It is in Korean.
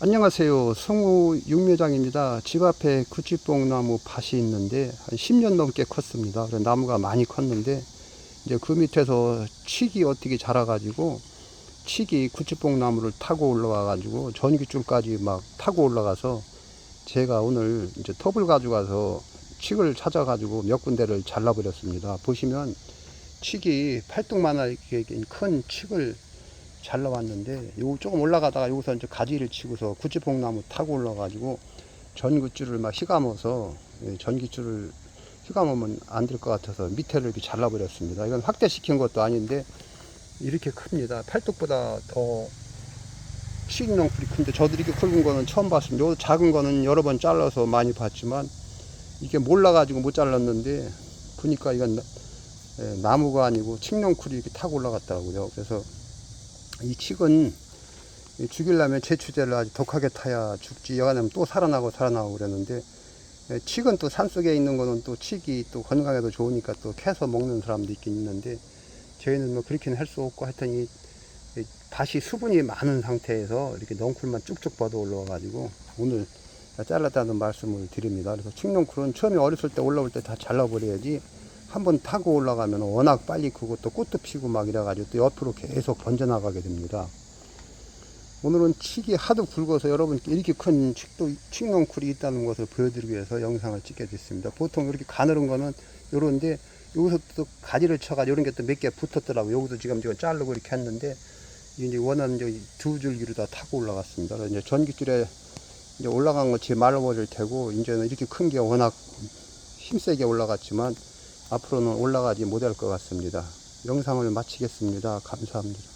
안녕하세요. 성우 육묘장입니다. 집 앞에 구치뽕나무 밭이 있는데 한 10년 넘게 컸습니다. 그래서 나무가 많이 컸는데 이제 그 밑에서 칡이 어떻게 자라가지고 칡이 구치뽕나무를 타고 올라와가지고 전기줄까지 막 타고 올라가서 제가 오늘 이제 톱을 가져가서 칡을 찾아가지고 몇 군데를 잘라버렸습니다. 보시면 칡이 팔뚝만한 이렇게 큰 칡을 잘라왔는데 요 조금 올라가다가 여기서 이제 가지를 치고서 구치뽕나무 타고 올라가지고 전구줄을 막 휘감아서 예, 전기줄을 휘감으면 안 될 것 같아서 밑에를 이렇게 잘라버렸습니다. 이건 확대시킨 것도 아닌데 이렇게 큽니다. 팔뚝보다 더 시익농풀이 큰데 저도 이렇게 굵은 거는 처음 봤습니다. 요 작은 거는 여러 번 잘라서 많이 봤지만 이게 몰라가지고 못 잘랐는데 보니까 이건 나- 예, 나무가 아니고 칡농쿨이 이렇게 타고 올라갔더라고요. 그래서 이 칡은 이 죽이려면 제추제를 아주 독하게 타야 죽지 여간하면 또 살아나고 살아나고 그랬는데 예, 칡은 또 산속에 있는 거는 또 칡이 또 건강에도 좋으니까 또 캐서 먹는 사람도 있긴 있는데 저희는 뭐 그렇게는 할 수 없고 하여튼 이, 이 밭이 수분이 많은 상태에서 이렇게 넝쿨만 쭉쭉 뻗어 올라와 가지고 오늘 잘랐다는 말씀을 드립니다. 그래서 칡농쿨은 처음에 어렸을 때 올라올 때 다 잘라버려야지 한번 타고 올라가면 워낙 빨리 또 꽃도 피고 막 이래가지고 또 옆으로 계속 번져나가게 됩니다. 오늘은 칡이 하도 굵어서 여러분께 이렇게 큰 칡도 칡농쿨이 있다는 것을 보여드리기 위해서 영상을 찍게 됐습니다. 보통 이렇게 가늘은 거는 요런데 여기서 또 가지를 쳐가지고 이런 게 또 몇 개 붙었더라고요. 여기도 지금 지금 자르고 이렇게 했는데 이제 원하는 이제 두 줄기로 다 타고 올라갔습니다. 이제 전기줄에 이제 올라간 것이 말라버릴 테고 이제는 이렇게 큰 게 워낙 힘세게 올라갔지만 앞으로는 올라가지 못할 것 같습니다. 영상을 마치겠습니다. 감사합니다.